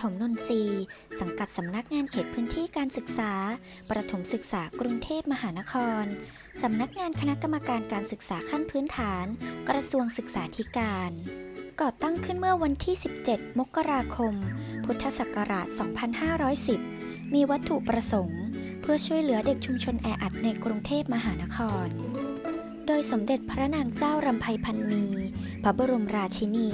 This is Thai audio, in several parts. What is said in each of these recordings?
ถมนนทรีย์ สังกัดสำนักงานเขตพื้นที่การศึกษา ประถมศึกษากรุงเทพมหานคร สำนักงานคณะกรรมการการศึกษาขั้นพื้นฐาน กระทรวงศึกษาธิการ ก่อตั้งขึ้นเมื่อวันที่ 17 มกราคม พุทธศักราช 2510 มีวัตถุประสงค์ เพื่อช่วยเหลือเด็กชุมชนแออัดในกรุงเทพมหานครโดยสมเด็จพระนางเจ้ารำไพพันนี พระบรมราชินี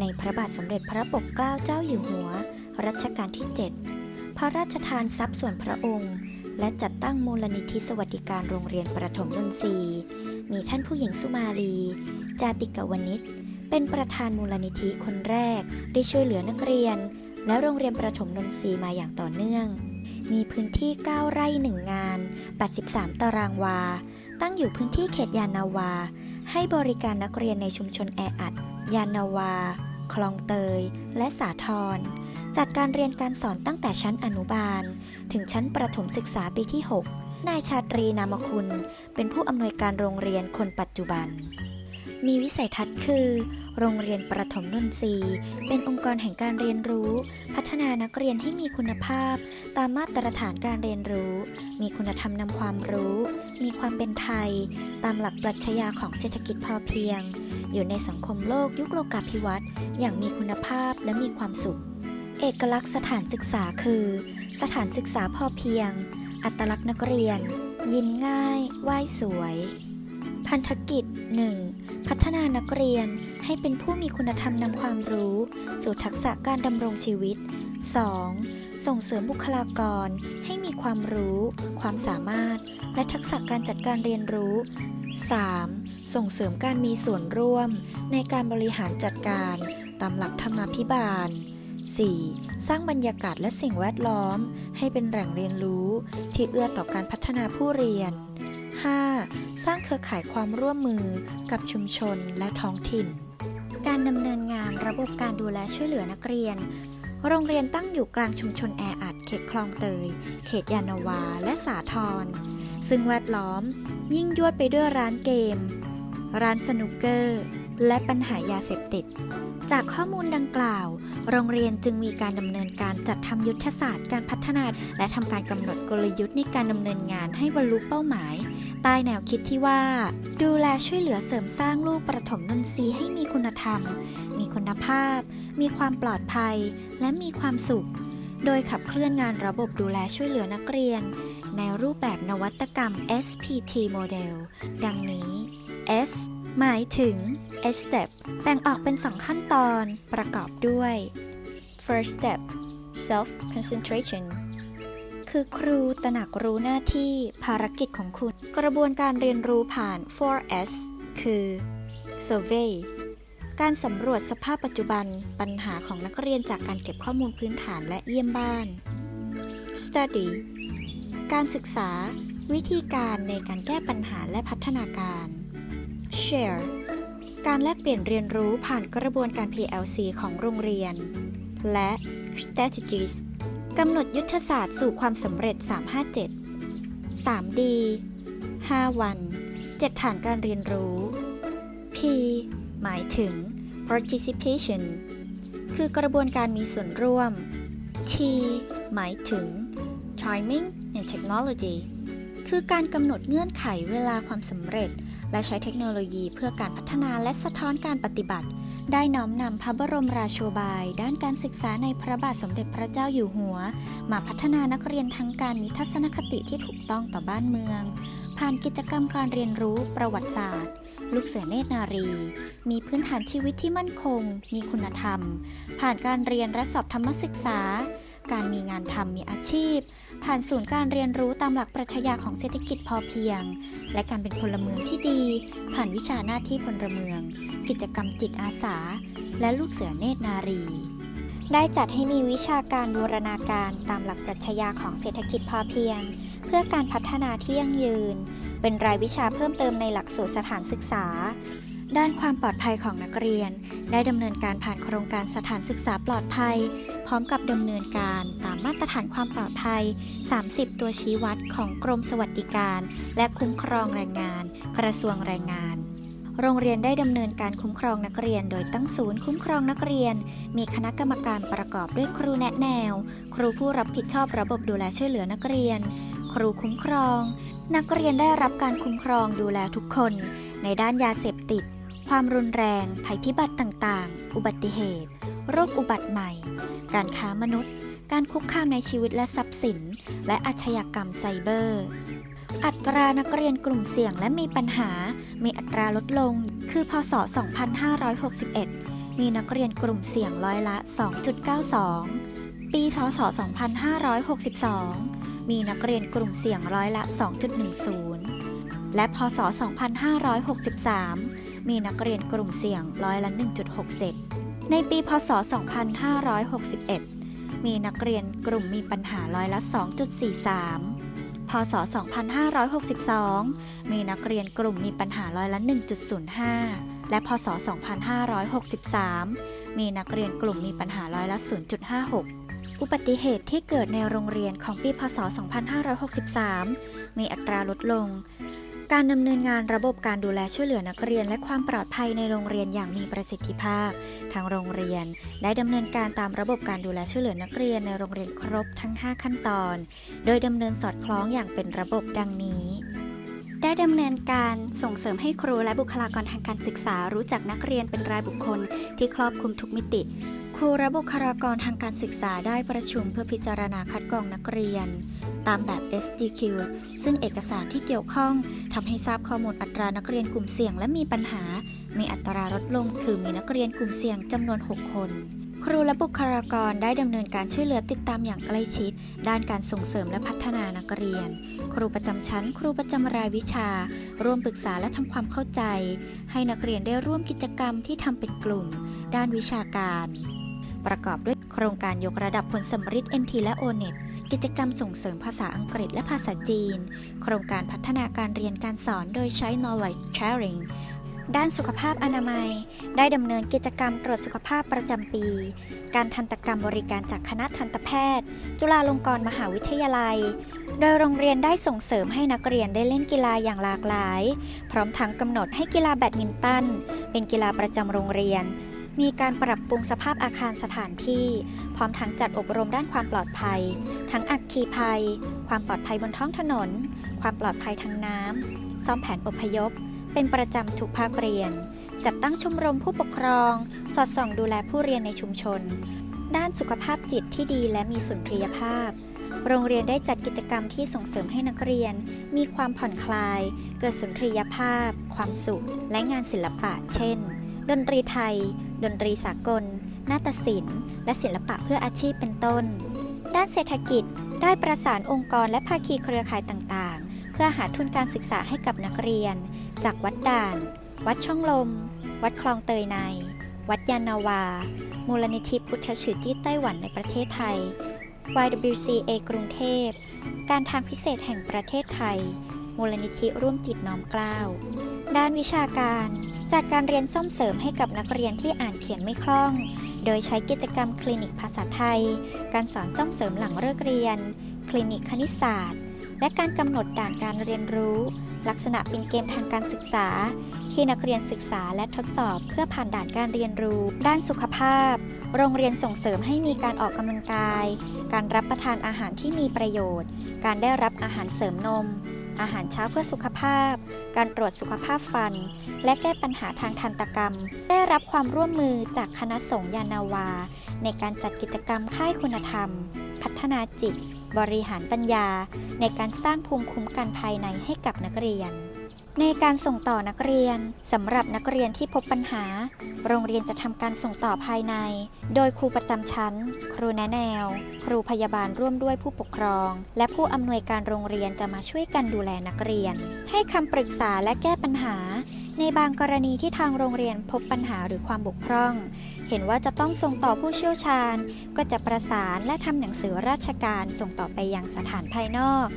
ในพระบาทสมเด็จพระปกเกล้าเจ้าอยู่หัว รัชกาลที่ 7 พระราชทานทรัพย์ส่วนพระองค์ และจัดตั้งมูลนิธิสวัสดิการโรงเรียนประถมนนทรีย์มีท่านผู้หญิงสุมาลี จาติกวณิชเป็นประธานมูลนิธิคนแรก ได้ช่วยเหลือนักเรียน และโรงเรียนประถมนนทรีย์มาอย่างต่อเนื่อง มีพื้นที่ 9 ไร่ 1 งาน 83 ตารางวา ตั้งอยู่พื้นที่เขตยานาวา ให้บริการนักเรียนในชุมชนแออัด ยานนาวา คลองเตย และสาทร จัดการเรียนการสอนตั้งแต่ชั้นอนุบาล ถึงชั้นประถมศึกษาปีที่ 6 นายชาตรีนามคุณ เป็นผู้อำนวยการโรงเรียนคนปัจจุบัน มีวิสัยทัศน์คือ โรงเรียนประถมนนทรีย์เป็นองค์กรแห่งการเรียนรู้ พัฒนานักเรียนให้มีคุณภาพ ตามมาตรฐานการเรียนรู้ มีคุณธรรมนำความรู้ มีความเป็นไทย ตามหลักปรัชญาของเศรษฐกิจพอเพียง อยู่ในสังคมโลกยุคโลกาภิวัตน์อย่างมีคุณภาพและมีความสุข เอกลักษณ์สถานศึกษาคือ สถานศึกษาพอเพียง อัตลักษณ์นักเรียน ยิ้มง่ายไหว้สวย พันธกิจ 1. พัฒนานักเรียนให้เป็นผู้มีคุณธรรมนำความรู้ สู่ทักษะการดำรงชีวิต 2. ส่งเสริมบุคลากรให้มีความรู้ ความสามารถ และทักษะการจัดการเรียนรู้ 3. ส่งเสริมการมีส่วนร่วม ในการบริหารจัดการ ตามหลักธรรมาภิบาล 4. สร้างบรรยากาศและสิ่งแวดล้อม ให้เป็นแหล่งเรียนรู้ที่เอื้อต่อการพัฒนาผู้เรียน 5. สร้างเครือข่ายความร่วมมือกับชุมชนและท้องถิ่น การดำเนินงานระบบการดูแลช่วยเหลือนักเรียน โรงเรียนตั้งอยู่กลางชุมชนแออัดเขตคลองเตย เขตยานาวา และสาทร ซึ่งแวดล้อมยิ่งยวดไปด้วยร้านเกม ร้านสนุกเกอร์ และปัญหายาเสพติด จากข้อมูลดังกล่าว โรงเรียนจึงมีการดำเนินการจัดทำยุทธศาสตร์การพัฒนา และทำการกำหนดกลยุทธ์ในการดำเนินงานให้บรรลุเป้าหมาย ใต้แนวคิดที่ว่า ดูแลช่วยเหลือเสริมสร้างลูกประถมนนทรีย์ให้มีคุณธรรม มีคุณภาพ มีความปลอดภัย และมีความสุข โดยขับเคลื่อนงานระบบดูแลช่วยเหลือนักเรียน ในรูปแบบนวัตกรรม SPT Model ดังนี้ S หมายถึง S step แบ่งออกเป็น 2 ขั้นตอนประกอบด้วย First step self concentration คือครูตระหนักรู้หน้าที่ภารกิจของคุณ กระบวนการเรียนรู้ผ่าน 4S คือ survey การสำรวจสภาพปัจจุบันปัญหาของนักเรียนจากการเก็บข้อมูลพื้นฐานและเยี่ยมบ้าน study การศึกษา วิธีการในการแก้ปัญหาและพัฒนาการ share การแลกเปลี่ยนเรียนรู้ผ่านกระบวนการ PLC ของโรงเรียน และ strategies กำหนดยุทธศาสตร์สู่ความสำเร็จ 357 3D 5 วัน 7 ฐานการเรียนรู้ P หมายถึง participation คือกระบวนการมีส่วนร่วม T หมายถึง timing and technology คือการกำหนดเงื่อนไขเวลาความสำเร็จ และใช้เทคโนโลยีเพื่อการพัฒนาและสะท้อนการปฏิบัติ ได้น้อมนำพระบรมราโชบาย ด้านการศึกษาในพระบาทสมเด็จพระเจ้าอยู่หัว มาพัฒนานักเรียนทั้งการมีทัศนคติที่ถูกต้องต่อบ้านเมือง ผ่านกิจกรรมการเรียนรู้ประวัติศาสตร์ ลูกเสือเนตรนารี มีพื้นฐานชีวิตที่มั่นคง มีคุณธรรม ผ่านการเรียนและสอบธรรมศึกษา การมีงานทำมีอาชีพ ผ่านศูนย์การเรียนรู้ตามหลักปรัชญาของเศรษฐกิจพอเพียง และการเป็นพลเมืองที่ดี ผ่านวิชาหน้าที่พลเมือง กิจกรรมจิตอาสา และลูกเสือเนตรนารี ได้จัดให้มีวิชาการบูรณาการตามหลักปรัชญาของเศรษฐกิจพอเพียง เพื่อการพัฒนาที่ยั่งยืน เป็นรายวิชาเพิ่มเติมในหลักสูตรสถานศึกษาด้านความปลอดภัยของนักเรียน ได้ดำเนินการผ่านโครงการสถานศึกษาปลอดภัย ร้อมกับดำเนินการตามมาตรฐานความปลอดภัย 30 ตัวชี้วัดของกรมสวัสดิการ และคุ้มครองแรงงาน กระทรวงแรงงาน โรงเรียนได้ดำเนินการคุ้มครองนักเรียน โดยตั้งศูนย์คุ้มครองนักเรียน มีคณะกรรมการประกอบด้วยครูแนะแนว ครูผู้รับผิดชอบระบบดูแลช่วยเหลือนักเรียน ครูคุ้มครอง นักเรียนได้รับการคุ้มครองดูแลทุกคน ในด้านยาเสพติดความรุนแรง ภัยพิบัติต่าง ๆ อุบัติเหตุ โรคอุบัติใหม่ การค้ามนุษย์ การคุกคามในชีวิตและทรัพย์สิน และอาชญากรรมไซเบอร์ อัตรานักเรียนกลุ่มเสี่ยงและมีปัญหา มีอัตราลดลง คือพศ 2561 มีนักเรียนกลุ่มเสี่ยงร้อยละ 2.92 ปีพศ2562 มีนักเรียนกลุ่มเสี่ยงร้อยละ 2.10 และพศ 2563 มีนักเรียนกลุ่มเสี่ยงร้อยละ 1.67 ในปีพศ 2561 มีนักเรียนกลุ่มมีปัญหาร้อยละ 2.43 พศ 2562 มีนักเรียนกลุ่มมีปัญหาร้อยละ 1.05 และพศ 2563 มีนักเรียนกลุ่มมีปัญหาร้อยละ 0.56 อุบัติเหตุที่เกิดในโรงเรียนของปีพศ 2563 มีอัตราลดลง การดำเนินงานระบบการดูแลช่วยเหลือนักเรียน และความปลอดภัยในโรงเรียนอย่างมีประสิทธิภาพ ทางโรงเรียน ได้ดำเนินการตามระบบการดูแลช่วยเหลือนักเรียนในโรงเรียนครบทั้ง 5 ขั้นตอน โดยดำเนินสอดคล้องอย่างเป็นระบบดังนี้ ได้ดำเนินการส่งเสริมให้ครูและบุคลากรทางการศึกษารู้จักนักเรียนเป็นรายบุคคลที่ครอบคลุมทุกมิติ รูและบุคลากรทางการศึกษาได้ประชุมเพื่อพิจารณาคัดกรองนักเรียน ตามแบบ SDQ ซึ่งเอกสารที่เกี่ยวข้องทำให้ทราบข้อมูลอัตรานักเรียนกลุ่มเสี่ยงและมีปัญหา มีอัตราลดลงคือมีนักเรียนกลุ่มเสี่ยงจำนวน 6 คน ครูและบุคลากรได้ดำเนินการช่วยเหลือติดตามอย่างใกล้ชิด ด้านการส่งเสริมและพัฒนานักเรียน ครูประจำชั้น ครูประจำรายวิชา ร่วมปรึกษาและทำความเข้าใจ ให้นักเรียนได้ร่วมกิจกรรมที่ทำเป็นกลุ่ม ด้านวิชาการ ประกอบด้วยโครงการยกระดับผลสำริด NT และ ONET กิจกรรมส่งเสริมภาษาอังกฤษและภาษาจีน โครงการพัฒนาการเรียนการสอนโดยใช้ knowledge sharing ด้านสุขภาพอนามัย ได้ดำเนินกิจกรรมตรวจสุขภาพประจำปี การทันตกรรมบริการจากคณะทันตแพทย์ จุฬาลงกรณ์มหาวิทยาลัย โดยโรงเรียนได้ส่งเสริมให้นักเรียนได้เล่นกีฬาอย่างหลากหลาย พร้อมทั้งกำหนดให้กีฬาแบดมินตัน เป็นกีฬาประจำโรงเรียน มีการปรับปรุงสภาพอาคารสถานที่ พร้อมทั้งจัดอบรมด้านความปลอดภัย ทั้งอัคคีภัย ความปลอดภัยบนท้องถนน ความปลอดภัยทางน้ำซ้อมแผนอพยพ เป็นประจำทุกภาคเรียน จัดตั้งชมรมผู้ปกครอง สอดส่องดูแลผู้เรียนในชุมชน ด้านสุขภาพจิตที่ดีและมีสุนทรียภาพโรงเรียนได้จัดกิจกรรมที่ส่งเสริมให้นักเรียน มีความผ่อนคลาย เกิดสุนทรียภาพ ความสุข และงานศิลปะ เช่น ดนตรีไทย ดนตรีสากล นาฏศิลป์ และศิลปะเพื่ออาชีพเป็นต้น ด้านเศรษฐกิจได้ประสานองค์กรและภาคีเครือข่ายต่างๆ เพื่อหาทุนการศึกษาให้กับนักเรียน จากวัดด่าน วัดช่องลม วัดคลองเตยใน วัดยานาวา มูลนิธิพุทธฉือจี้ไต้หวันในประเทศไทย YWCA กรุงเทพ การทางพิเศษแห่งประเทศไทย มูลนิธิร่วมจิตน้อมเกล้า ด้านวิชาการ จัดการเรียนซ่อมเสริมให้กับนักเรียนที่อ่านเขียนไม่คล่อง โดยใช้กิจกรรมคลินิกภาษาไทย การสอนซ่อมเสริมหลังเลิกเรียน คลินิกคณิตศาสตร์ และการกำหนดด่านการเรียนรู้ ลักษณะเป็นเกมทางการศึกษา ที่นักเรียนศึกษาและทดสอบเพื่อผ่านด่านการเรียนรู้ ด้านสุขภาพ โรงเรียนส่งเสริมให้มีการออกกำลังกาย การรับประทานอาหารที่มีประโยชน์ การได้รับอาหารเสริมนมอาหารเช้าเพื่อสุขภาพ การตรวจสุขภาพฟัน และแก้ปัญหาทางทันตกรรม ได้รับความร่วมมือจากคณะสงฆ์ยานาวา ในการจัดกิจกรรมค่ายคุณธรรม พัฒนาจิต บริหารปัญญา ในการสร้างภูมิคุ้มกันภายในให้กับนักเรียน ในการส่งต่อนักเรียนสำหรับนักเรียนที่พบปัญหา โรงเรียนจะทำการส่งต่อภายใน โดยครูประจำชั้น ครูแนะแนว ครูพยาบาลร่วมด้วยผู้ปกครอง และผู้อำนวยการโรงเรียนจะมาช่วยกันดูแลนักเรียน ให้คำปรึกษาและแก้ปัญหา ในบางกรณีที่ทางโรงเรียนพบปัญหาหรือความบกพร่อง เห็นว่าจะต้องส่งต่อผู้เชี่ยวชาญ ก็จะประสานและทำหนังสือราชการส่งต่อไปยังสถานภายนอก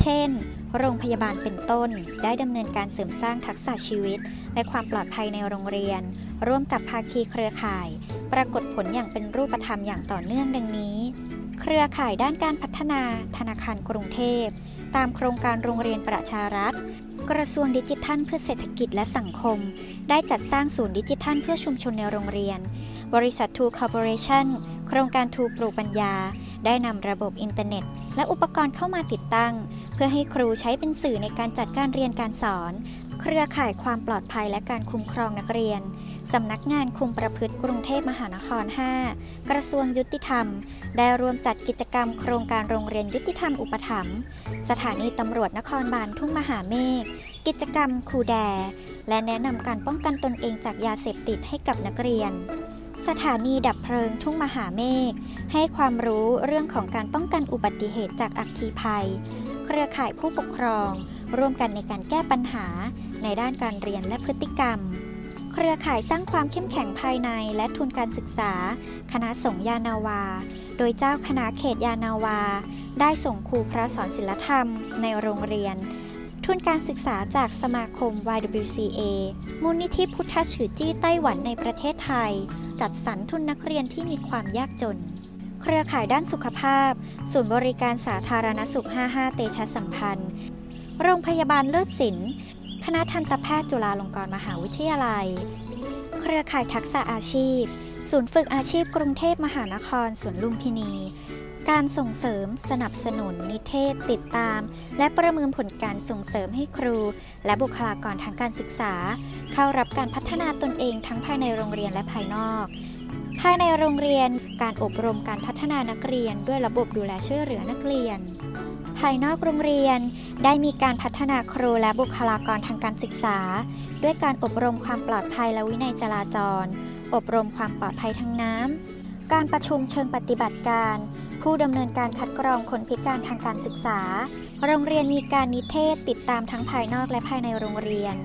เช่น โรงพยาบาลเป็นต้น ได้ดำเนินการเสริมสร้างทักษะชีวิต และความปลอดภัยในโรงเรียน ร่วมกับภาคีเครือข่าย ปรากฏผลอย่างเป็นรูปธรรมอย่างต่อเนื่องดังนี้ เครือข่ายด้านการพัฒนา ธนาคารกรุงเทพ ตามโครงการโรงเรียนประชารัฐ กระทรวงดิจิทัลเพื่อเศรษฐกิจและสังคม ได้จัดสร้างศูนย์ดิจิทัลเพื่อชุมชนในโรงเรียน บริษัททูคอร์ปอเรชั่น โครงการทูปลูกปัญญา ได้นำระบบอินเทอร์เน็ต และอุปกรณ์เข้ามาติดตั้ง เพื่อให้ครูใช้เป็นสื่อในการจัดการเรียนการสอน เครือข่ายความปลอดภัยและการคุ้มครองนักเรียนสำนักงานคุมประพฤติกรุงเทพมหานคร 5 กระทรวงยุติธรรม ได้รวมจัดกิจกรรมโครงการโรงเรียนยุติธรรมอุปถัมภ์ สถานีตำรวจนครบาลทุ่งมหาเมฆ กิจกรรมครูแด และแนะนำการป้องกันตนเองจากยาเสพติดให้กับนักเรียน สถานีดับเพลิงทุ่งมหาเมฆให้ความรู้เรื่องของการป้องกันอุบัติเหตุจากอัคคีภัย เครือข่ายผู้ปกครอง ร่วมกันในการแก้ปัญหา ในด้านการเรียนและพฤติกรรม เครือข่ายสร้างความเข้มแข็งภายในและทุนการศึกษา คณะสงฆ์ยานาวา โดยเจ้าคณะเขตยานาวา ได้ส่งครูพระสอนศิลธรรม ในโรงเรียน ทุนการศึกษาจากสมาคม YWCA มูลนิธิพุทธฉือจี้ไต้หวันในประเทศไทย จัดสรรทุนนักเรียนที่มีความยากจน เครือข่ายด้านสุขภาพ ศูนย์บริการสาธารณสุข 55 เตชะสัมพันธ์ โรงพยาบาลเลิศศิลป์คณะทันตแพทย์จุฬาลงกรณ์มหาวิทยาลัย เครือข่ายทักษะอาชีพ ศูนย์ฝึกอาชีพกรุงเทพมหานครสวนลุมพินี การส่งเสริมสนับสนุนนิเทศติดตาม และประเมินผลการส่งเสริมให้ครู และบุคลากรทางการศึกษา เข้ารับการพัฒนาตนเองทั้งภายในโรงเรียนและภายนอก ภายในโรงเรียนการอบรมการพัฒนานักเรียนด้วยระบบดูแลช่วยเหลือนักเรียน ภายนอกโรงเรียนได้มีการพัฒนาครูและบุคลากรทางการศึกษา ด้วยการอบรมความปลอดภัยและวินัยจราจร อบรมความปลอดภัยทางน้ำการประชุมเชิงปฏิบัติการ ผู้ดำเนินการคัดกรองคนพิการทางการศึกษา โรงเรียนมีการนิเทศติดตามทั้งภายนอกและภายในโรงเรียน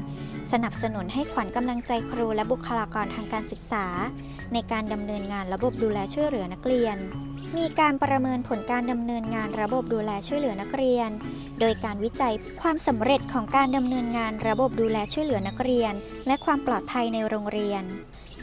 สนับสนุนให้ขวัญกำลังใจครูและบุคลากรทางการศึกษา ในการดำเนินงานระบบดูแลช่วยเหลือนักเรียน มีการประเมินผลการดำเนินงานระบบดูแลช่วยเหลือนักเรียน โดยการวิจัยความสำเร็จของการดำเนินงานระบบดูแลช่วยเหลือนักเรียน และความปลอดภัยในโรงเรียน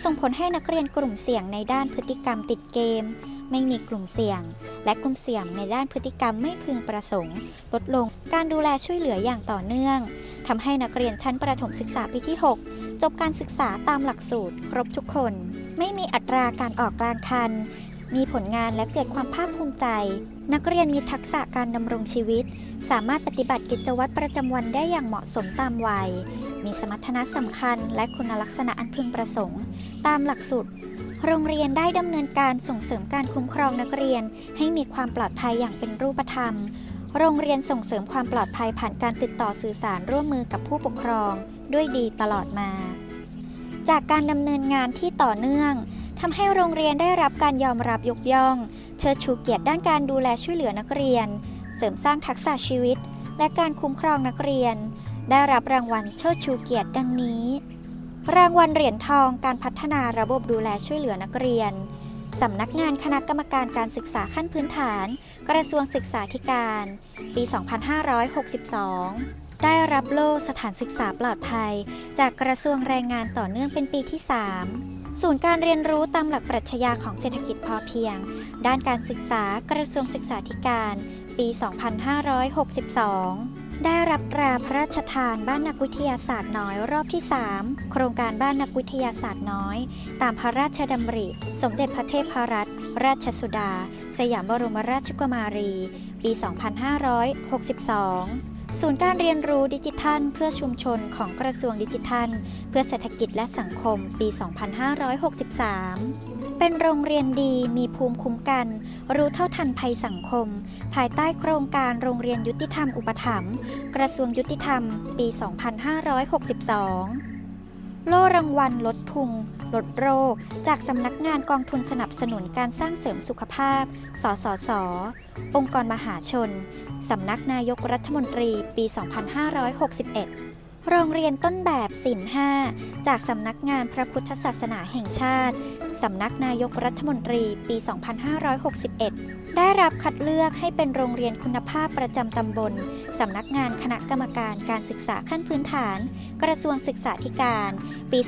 ส่งผลให้นักเรียนกลุ่มเสี่ยงในด้านพฤติกรรมติดเกม ไม่มีกลุ่มเสี่ยง และกลุ่มเสี่ยงในด้านพฤติกรรมไม่พึงประสงค์ ลดลงการดูแลช่วยเหลืออย่างต่อเนื่องทำให้นักเรียนชั้นประถมศึกษาปีที่ 6 จบการศึกษาตามหลักสูตร ครบทุกคน ไม่มีอัตราการออกกลางคัน มีผลงานและเกิดความภาคภูมิใจ นักเรียนมีทักษะการดำรงชีวิต สามารถปฏิบัติกิจวัตรประจำวันได้อย่างเหมาะสมตามวัยมีสมรรถนะสำคัญและคุณลักษณะอันพึงประสงค์ ตามหลักสูตร โรงเรียนได้ดำเนินการส่งเสริมการคุ้มครองนักเรียน ให้มีความปลอดภัยอย่างเป็นรูปธรรม โรงเรียนส่งเสริมความปลอดภัยผ่านการติดต่อสื่อสารร่วมมือกับผู้ปกครอง ด้วยดีตลอดมา จากการดำเนินงานที่ต่อเนื่องทำให้โรงเรียนได้รับการยอมรับยกย่อง เชิดชูเกียรติด้านการดูแลช่วยเหลือนักเรียน เสริมสร้างทักษะชีวิต และการคุ้มครองนักเรียน ได้รับรางวัลเชิดชูเกียรติดังนี้ รางวัลเหรียญทองการพัฒนาระบบดูแลช่วยเหลือนักเรียน สำนักงานคณะกรรมการการศึกษาขั้นพื้นฐาน กระทรวงศึกษาธิการ ปี 2562 ได้รับโล่สถานศึกษาปลอดภัย จากกระทรวงแรงงานต่อเนื่องเป็นปีที่ 3 ศูนย์การเรียนรู้ตามหลักปรัชญาของเศรษฐกิจพอเพียง ด้านการศึกษากระทรวงศึกษาธิการ ปี 2562 ได้รับตราพระราชทานบ้านนักวิทยาศาสตร์น้อยรอบที่ 3 โครงการบ้านนักวิทยาศาสตร์น้อย ตามพระราชดำริ สมเด็จพระเทพรัตนราชสุดา สยามบรมราชกุมารี ปี 2562 ศูนย์การเรียนรู้ดิจิทัล เพื่อชุมชนของกระทรวงดิจิทัล เพื่อเศรษฐกิจและสังคมปี 2563 เป็นโรงเรียนดีมีภูมิคุ้มกัน รู้เท่าทันภัยสังคม ภายใต้โครงการโรงเรียนยุติธรรมอุปถัมภ์กระทรวงยุติธรรม ปี 2562 โล่รางวัลลดพุง ลดโรค จากสำนักงานกองทุนสนับสนุนการสร้างเสริมสุขภาพ สสส องค์กรมหาชน สำนักนายกรัฐมนตรี ปี 2561 โรงเรียนต้นแบบศิลห้าจากสำนักงานพระพุทธศาสนาแห่งชาติ สำนักนายกรัฐมนตรีปี 2561 ได้รับคัดเลือกให้เป็นโรงเรียนคุณภาพประจำตำบล สำนักงานคณะกรรมการการศึกษาขั้นพื้นฐาน กระทรวงศึกษาธิการ ปี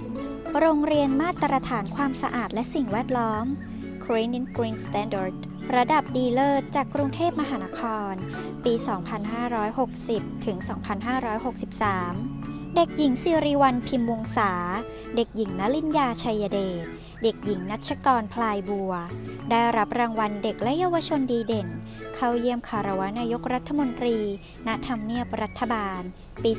2561 โรงเรียนมาตรฐานความสะอาดและสิ่งแวดล้อม Green in Green Standard ระดับดีเลิศจากกรุงเทพมหานคร ปี 2560 ถึง 2563 เด็กหญิงสิริวัลพิมพ์วงศาเด็กหญิงนลินยาชัยเดช เด็กหญิงนัชกรพลายบัว ได้รับรางวัลเด็กและเยาวชนดีเด่น เข้าเยี่ยมคารวะนายกรัฐมนตรีณทำเนียบรัฐบาล ปี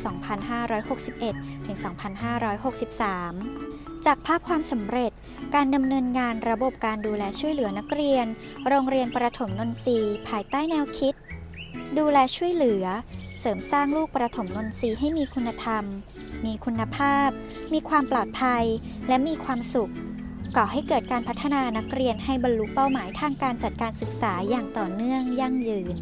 2561 ถึง 2563 จากภาพความสำเร็จ การดำเนินงานระบบการดูแลช่วยเหลือนักเรียน โรงเรียนประถมนนทรีย์ภายใต้แนวคิด ดูแลช่วยเหลือ เสริมสร้างลูกประถมนนทรีย์ให้มีคุณธรรม มีคุณภาพ มีความปลอดภัย และมีความสุข ก่อให้เกิดการพัฒนานักเรียนให้บรรลุเป้าหมายทางการจัดการศึกษาอย่างต่อเนื่องยั่งยืน